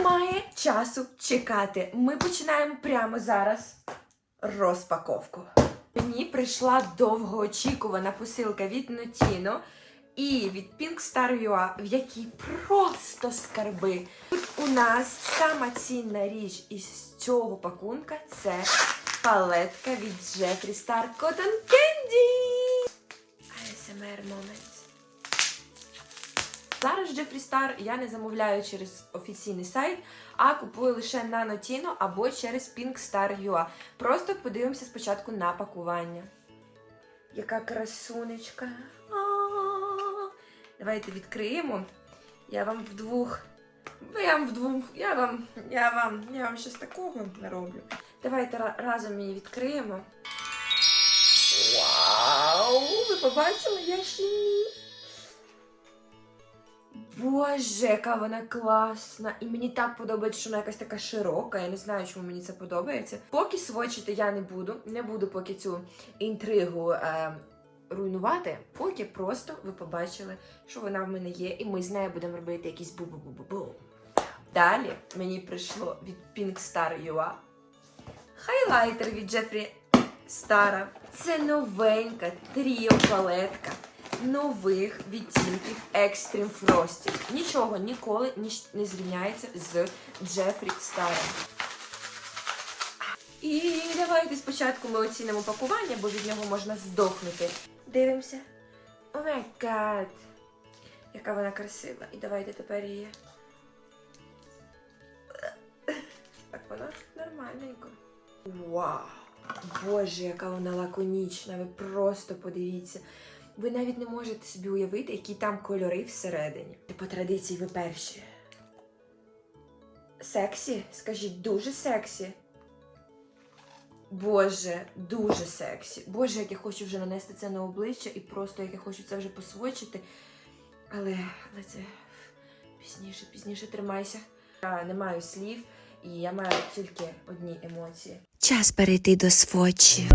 Немає часу чекати. Ми починаємо прямо зараз розпаковку. Мені прийшла довгоочікувана посилка від Notino і від Pink Star UA, в якій просто скарби. Тут у нас сама цінна річ із цього пакунка це палетка від Jeffree Star Cotton Candy. ASMR Moments. Зараз Jeffree Star я не замовляю через офіційний сайт, а купую лише на Notino або через Pink Star UA. Просто подивимося спочатку на пакування. Яка красунечка. Давайте відкриємо. Я вам вдвох. Я вам вдвох. Я вам. Я вам. Я вам щось такого нароблю. Давайте разом її відкриємо. Вау! Ви побачили, я ще ні. Боже, яка вона класна! І мені так подобається, що вона якась така широка. Я не знаю, чому мені це подобається. Поки свочити я не буду, не буду поки цю інтригу е, руйнувати. Поки просто ви побачили, що вона в мене є, і ми з нею будемо робити якісь бу-бу-бу-бу-бу. Далі мені прийшло від Pink Star UA хайлайтер від Джефрі Стара. Це новенька тріо палетка нових відтінків Extreme Frosty. Нічого ніколи не зрівняється з Джефрі Старом. І давайте спочатку ми оцінимо пакування, бо від нього можна здохнути. Дивимося. О май гад! Яка вона красива. І давайте тепер її. Так вона нормальненько. Вау! Боже, яка вона лаконічна, ви просто подивіться. Ви навіть не можете собі уявити, які там кольори всередині. По традиції ви перші. Сексі? Скажіть, дуже сексі. Боже, дуже сексі. Боже, як я хочу вже нанести це на обличчя і просто як я хочу це вже посвочити. Але, але це пізніше, пізніше тримайся. Я не маю слів, і я маю тільки одні емоції. Час перейти до свочі.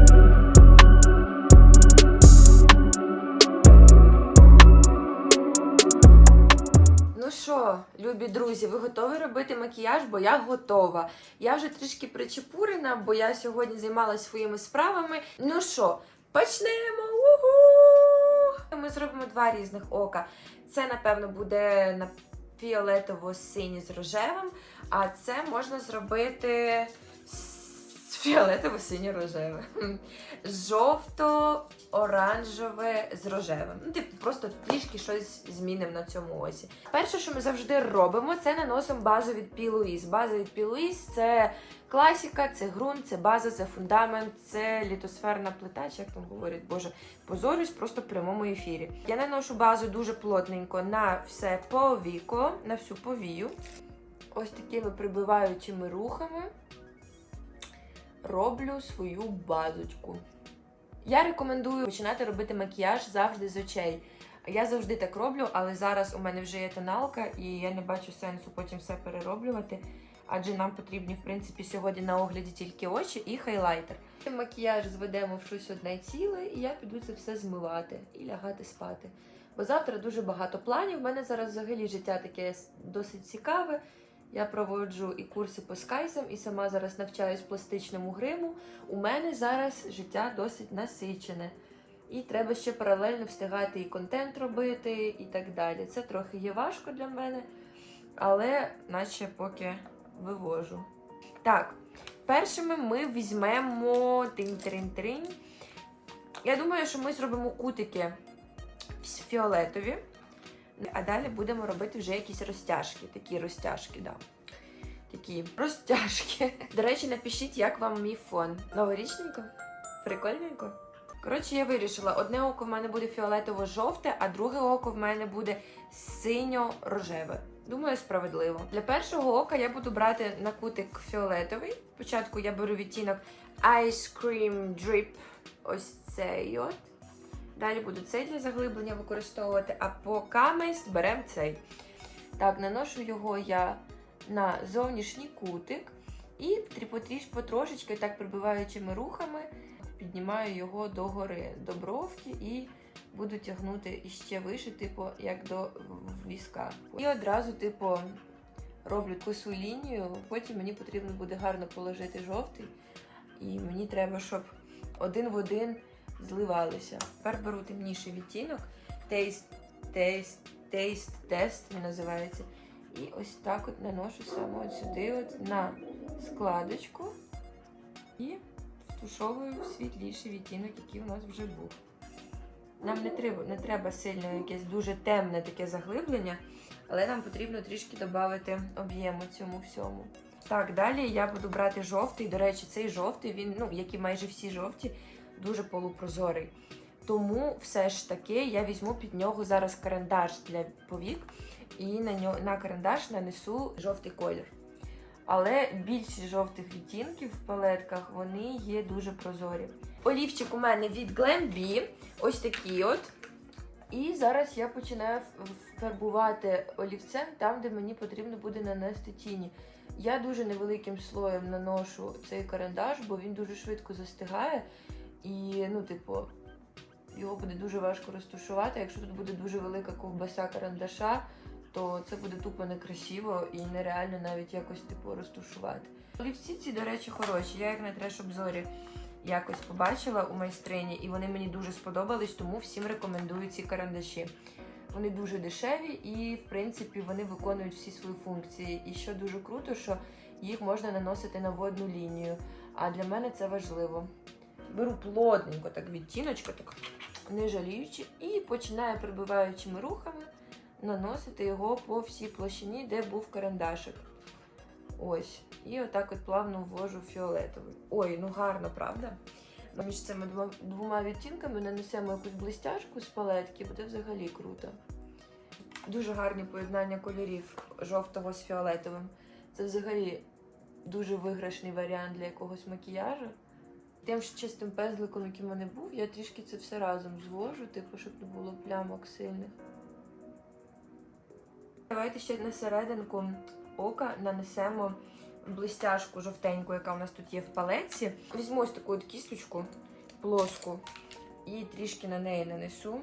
Що, любі друзі, ви готові робити макіяж? Бо я готова. Я вже трішки причепурена, бо я сьогодні займалася своїми справами. Ну що, почнемо! Угу! Ми зробимо два різних ока. Це, напевно, буде на фіолетово-синій з рожевим, а це можна зробити з фіолетово-синьо-рожеве. Жовто-оранжеве з рожевим. Ну, типу, просто трішки щось змінимо на цьому осі. Перше, що ми завжди робимо, це наносимо базу від P. Louise. База від P. Louise – це класіка, це ґрунт, це база, це фундамент, це літосферна плита, чи як там говорять, боже, позорюсь просто в прямому ефірі. Я наношу базу дуже плотненько на все повіко, на всю повію. Ось такими прибиваючими рухами роблю свою базочку. Я рекомендую починати робити макіяж завжди з очей. Я завжди так роблю, але зараз у мене вже є тоналка, і я не бачу сенсу потім все перероблювати. Адже нам потрібні, в принципі, сьогодні на огляді тільки очі і хайлайтер. Макіяж зведемо в щось одне ціле, і я піду це все змивати і лягати спати. Бо завтра дуже багато планів. У мене зараз взагалі життя таке досить цікаве. Я проводжу і курси по скайсам, і сама зараз навчаюсь пластичному гриму. У мене зараз життя досить насичене. І треба ще паралельно встигати і контент робити, і так далі. Це трохи є важко для мене, але наче поки вивожу. Так, першими ми візьмемо тинь-тринь-тринь. Я думаю, що ми зробимо кутики фіолетові. А далі будемо робити вже якісь розтяжки. Такі розтяжки, да. Такі розтяжки. До речі, напишіть, як вам мій фон. Новорічненько? Прикольненько? Коротше, я вирішила, одне око в мене буде фіолетово-жовте, а друге око в мене буде синьо-рожеве. Думаю, справедливо. Для першого ока я буду брати на кутик фіолетовий. Спочатку я беру відтінок Ice Cream Drip. Ось цей от. Далі буду цей для заглиблення використовувати, а по каместь беремо цей. Так, наношу його я на зовнішній кутик і потріш потрошечки, так прибиваючими рухами, піднімаю його до гори, до бровки і буду тягнути іще вище, типу, як до візка. І одразу, типу, роблю косу лінію, потім мені потрібно буде гарно положити жовтий. І мені треба, щоб один в один зливалися. Тепер беру темніший відтінок. Taste, taste, він називається. І ось так от наношу саме от сюди, от на складочку. І втушовую світліший відтінок, який у нас вже був. Нам не треба, не треба сильно якесь дуже темне таке заглиблення, але нам потрібно трішки додати об'єму цьому всьому. Так, далі я буду брати жовтий. До речі, цей жовтий, він, ну, як і майже всі жовті, дуже полупрозорий. Тому все ж таки я візьму під нього зараз карандаш для повік і на, нього, на карандаш нанесу жовтий колір. Але більшість жовтих відтінків в палетках вони є дуже прозорі. Олівчик у мене від Glam ось такий от. І зараз я починаю фарбувати олівцем там, де мені потрібно буде нанести тіні. Я дуже невеликим слоєм наношу цей карандаш, бо він дуже швидко застигає. І, ну, типу, його буде дуже важко розтушувати. Якщо тут буде дуже велика ковбаса карандаша, то це буде тупо некрасиво і нереально навіть якось типу розтушувати. Олівці ці, до речі, хороші. Я їх на треш-обзорі якось побачила у майстрині, і вони мені дуже сподобались, тому всім рекомендую ці карандаші. Вони дуже дешеві і, в принципі, вони виконують всі свої функції. І що дуже круто, що їх можна наносити на водну лінію. А для мене це важливо. Беру плотненько так відтіночка, так не жаліючи, і починаю прибиваючими рухами наносити його по всій площині, де був карандашик. Ось. І отак от плавно ввожу фіолетовий. Ой, ну гарно, правда? Між цими двома, відтінками нанесемо якусь блистяшку з палетки, буде взагалі круто. Дуже гарні поєднання кольорів жовтого з фіолетовим. Це взагалі дуже виграшний варіант для якогось макіяжу. Тим ж чистим пензликом, який в мене був, я трішки це все разом звожу, типу, щоб не було плямок сильних. Давайте ще на серединку ока нанесемо блистяшку жовтеньку, яка у нас тут є в палеці. Візьму ось таку от кісточку плоску і трішки на неї нанесу.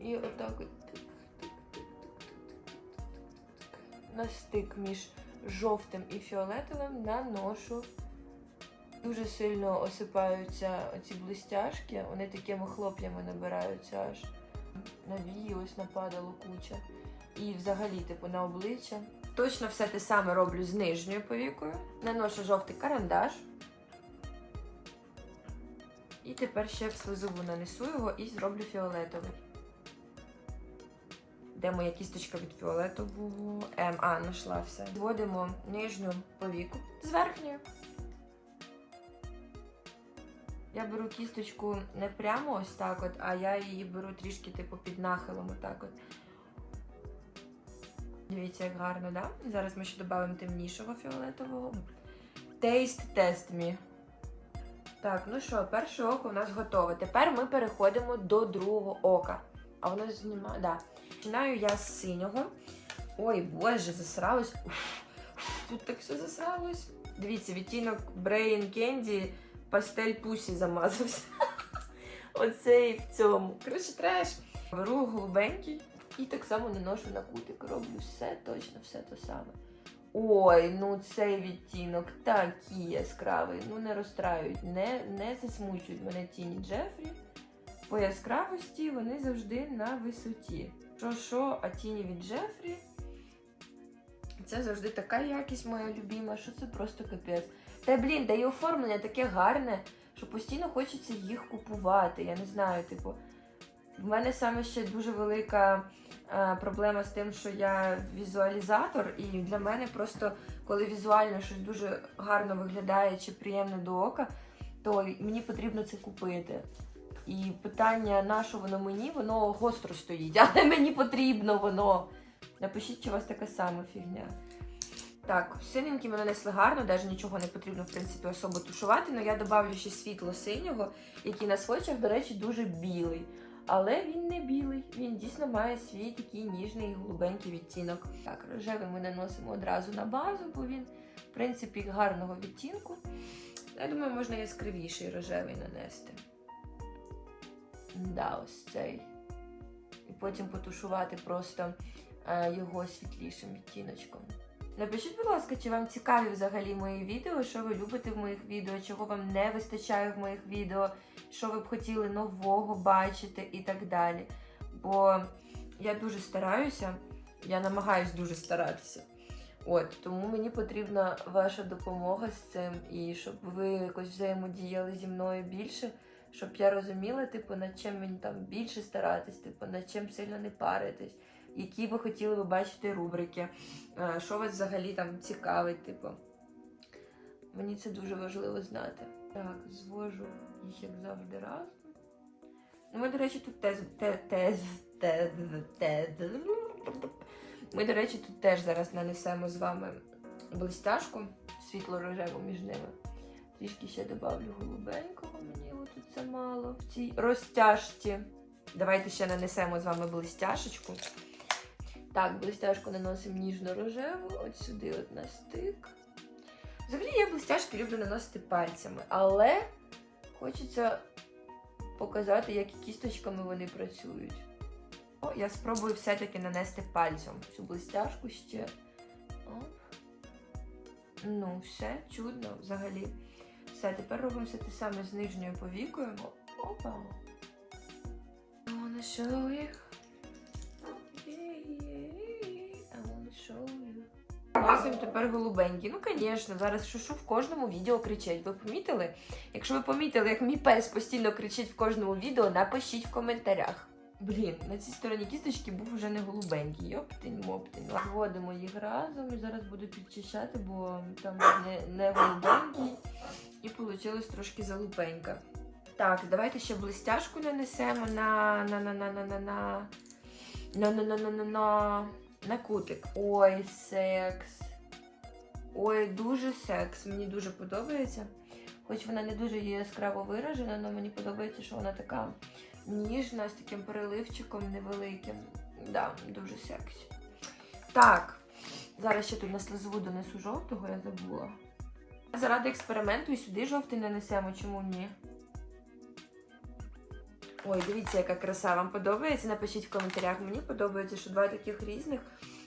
І отак от на стик між жовтим і фіолетовим наношу. Дуже сильно осипаються ці блистяшки, вони такими хлоп'ями набираються аж. На вії ось нападало куча. І взагалі, типу, на обличчя. Точно все те саме роблю з нижньою повікою. Наношу жовтий карандаш. І тепер ще в слизову нанесу його і зроблю фіолетовий. Де моя кісточка від фіолетового? Ем, а, знайшла все. Вводимо нижню повіку з верхньою. Я беру кісточку не прямо ось так от, а я її беру трішки типу під нахилом отак от. Дивіться, як гарно, да? Зараз ми ще додамо темнішого фіолетового. Taste test me. Так, ну що, перше око у нас готове. Тепер ми переходимо до другого ока. А воно знімає. Да. Починаю я з синього. Ой, боже, засралось. Уф, Тут так все засралось. Дивіться, відтінок Brain Candy пастель пусі замазався. Оцей в цьому. Коротше, треш. Беру голубенький і так само наношу на кутик. Роблю все, точно все те саме. Ой, ну цей відтінок такий яскравий. Ну не розстраюють, не, не засмучують мене тіні Джефрі. По яскравості вони завжди на висоті. Що що, а тіні від Джефрі. Це завжди така якість моя любима, що це просто капець. Та блін, да і оформлення таке гарне, що постійно хочеться їх купувати. Я не знаю, типу. В мене саме ще дуже велика е, проблема з тим, що я візуалізатор, і для мене просто, коли візуально щось дуже гарно виглядає чи приємно до ока, то мені потрібно це купити. І питання, на що воно мені, воно гостро стоїть, але мені потрібно воно. Напишіть, чи у вас така сама фігня. Так, синенькі ми нанесли гарно, навіть нічого не потрібно, в принципі, особо тушувати, але я додавлю ще світло синього, який на свочах, до речі, дуже білий. Але він не білий, він дійсно має свій такий ніжний голубенький відтінок. Так, рожевий ми наносимо одразу на базу, бо він, в принципі, гарного відтінку. Я думаю, можна яскравіший рожевий нанести. Да, ось цей. І потім потушувати просто е, його світлішим відтіночком. Напишіть, будь ласка, чи вам цікаві взагалі мої відео, що ви любите в моїх відео, чого вам не вистачає в моїх відео, що ви б хотіли нового бачити і так далі. Бо я дуже стараюся, я намагаюсь дуже старатися. От, тому мені потрібна ваша допомога з цим, і щоб ви якось взаємодіяли зі мною більше, щоб я розуміла, типу, над чим мені там більше старатись, типу, над чим сильно не паритись, які ви хотіли би бачити рубрики, е, що вас взагалі там цікавить, типу. Мені це дуже важливо знати. Так, звожу їх як завжди разом. Ну, ми, до речі, тут тез, те, тез, тез, тез. Ми, до речі, тут теж зараз нанесемо з вами блистяшку світло-рожеву між ними. Трішки ще добавлю голубенького, мені його це мало в цій розтяжці. Давайте ще нанесемо з вами блистяшечку. Так, блистяшку наносимо ніжно-рожеву, от сюди от на стик. Взагалі я блистяшки люблю наносити пальцями, але хочеться показати, як кісточками вони працюють. О, я спробую все-таки нанести пальцем цю блистяшку ще. Оп. Ну, все, чудно взагалі. Все, тепер робимо все те саме з нижньою повікою. Опа. Wanna show you. Show you. Носимо тепер голубенький. Ну, звісно, зараз шушу в кожному відео кричать. Ви помітили? Якщо ви помітили, як мій пес постійно кричить в кожному відео, напишіть в коментарях. Блін, на цій стороні кісточки був вже не голубенький. Йоптень, моптень. Вводимо їх разом і зараз буду підчищати, бо там не, не голубенький. І вийшло трошки залупенька. Так, давайте ще блистяшку нанесемо на на на на на на на на на на на на на на кутик. Ой, секс. Ой, дуже секс. Мені дуже подобається. Хоч вона не дуже яскраво виражена, але мені подобається, що вона така ніжна, з таким переливчиком невеликим. Да, дуже сексі. Так, зараз ще тут на слезову донесу жовтого, я забула. Заради експерименту і сюди жовтий нанесемо, чому ні? Ой, дивіться, яка краса. Вам подобається? Напишіть в коментарях. Мені подобається, що два таких різних,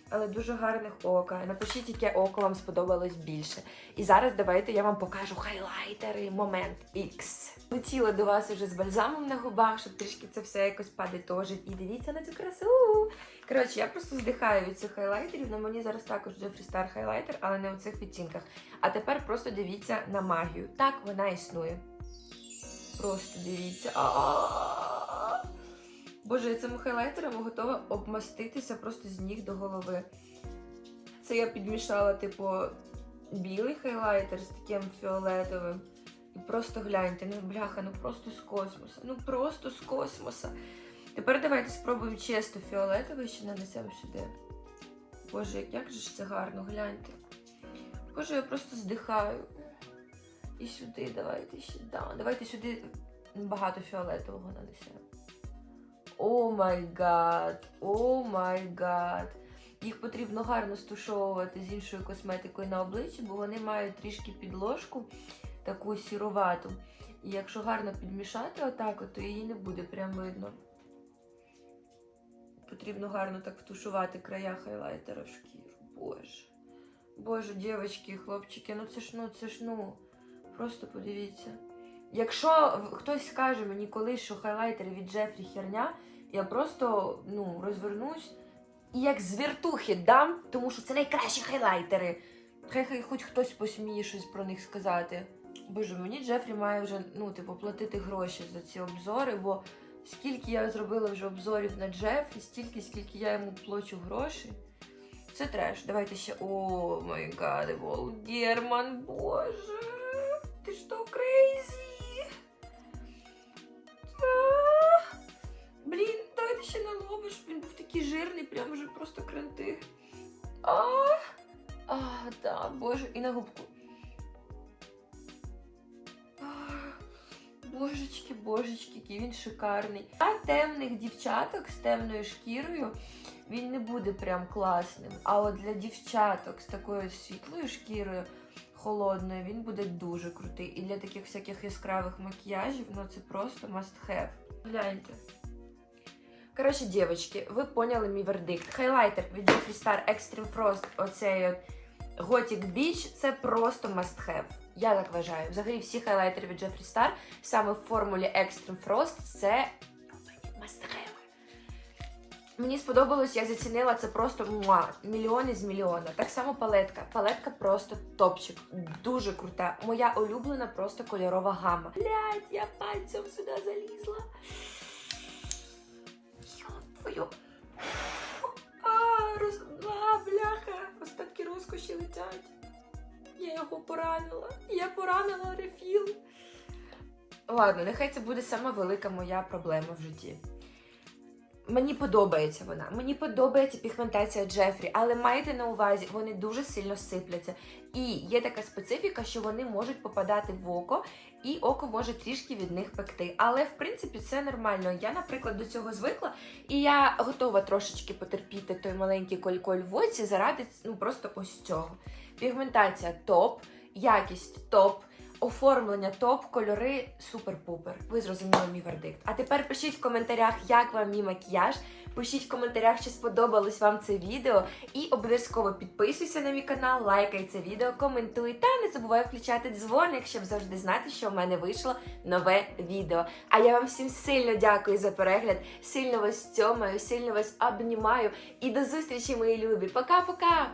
але дуже гарних ока. Напишіть, яке око вам сподобалось більше. І зараз давайте я вам покажу хайлайтери момент X. Летіла до вас уже з бальзамом на губах, щоб трішки це все якось падитожить. І дивіться на цю красу. Коротше, я просто здихаю від цих хайлайтерів. На мені зараз також Jeffree Star хайлайтер, але не у цих відтінках. А тепер просто дивіться на магію. Так вона існує. Просто дивіться. Боже, я цими хайлайтерами готова обмаститися просто з ніг до голови. Це я підмішала, типу, білий хайлайтер з таким фіолетовим. І просто гляньте, ну бляха, ну просто з космоса. Ну просто з космоса. Тепер давайте спробуємо чисто фіолетовий ще нанесемо сюди. Боже, як же ж це гарно, гляньте. Боже, я просто здихаю. І сюди давайте ще. Да, давайте сюди багато фіолетового нанесемо. О май гад! О май гад! Їх потрібно гарно стушовувати з іншою косметикою на обличчі, бо вони мають трішки підложку, таку сіровату. І якщо гарно підмішати отак, то її не буде прям видно. Потрібно гарно так втушувати края хайлайтера в шкіру. Боже. Боже, дівчатки хлопчики, ну це ж ну, це ж ну. Просто подивіться. Якщо хтось скаже мені колись, що хайлайтери від Джефрі херня, я просто ну, розвернусь і як з віртухи дам, тому що це найкращі хайлайтери. Хай хай хоч хтось посміє щось про них сказати. Боже, мені Джефрі має вже ну, типу, платити гроші за ці обзори, бо скільки я зробила вже обзорів на Джефрі, стільки, скільки я йому плачу грошей. Це треш. Давайте ще. О май гад, Евол боже. Ти що, крейзі? А, Блін, давайте ще на лоби, щоб він був такий жирний, прям вже просто кранти. А, а, да, боже, і на губку. Божечки, божечки, який він шикарний. А темних дівчаток з темною шкірою він не буде прям класним. А от для дівчаток з такою світлою шкірою, холодною, він буде дуже крутий. І для таких всяких яскравих макіяжів, ну це просто must have. Гляньте. Коротше, дівчатки, ви поняли мій вердикт. Хайлайтер від Jeffree Star Extreme Frost, оцей от Gothic Beach, це просто must have. Я так вважаю. Взагалі всі хайлайтери від Jeffree Star саме в формулі Extreme Frost це must have. Мені сподобалось, я зацінила це просто муа, мільйони з мільйона. Так само палетка. Палетка просто топчик. Дуже крута. Моя улюблена просто кольорова гама. Блять, я пальцем сюди залізла. Твою. А, роз... а, бляха. Остатки розкоші летять. Я його поранила. Я поранила рефіл. Ладно, нехай це буде сама велика моя проблема в житті. Мені подобається вона. Мені подобається пігментація Джефрі, але майте на увазі, вони дуже сильно сипляться. І є така специфіка, що вони можуть попадати в око, і око може трішки від них пекти. Але в принципі це нормально. Я, наприклад, до цього звикла, і я готова трошечки потерпіти той маленький коль-коль в оці заради ну просто ось цього. Пігментація топ, якість топ. Оформлення топ, кольори супер-пупер. Ви зрозуміли мій вердикт. А тепер пишіть в коментарях, як вам мій макіяж. Пишіть в коментарях, чи сподобалось вам це відео. І обов'язково підписуйся на мій канал, лайкай це відео, коментуй та не забувай включати дзвоник, щоб завжди знати, що в мене вийшло нове відео. А я вам всім сильно дякую за перегляд, сильно вас цьомаю, сильно вас обнімаю. І до зустрічі, мої любі. Пока-пока!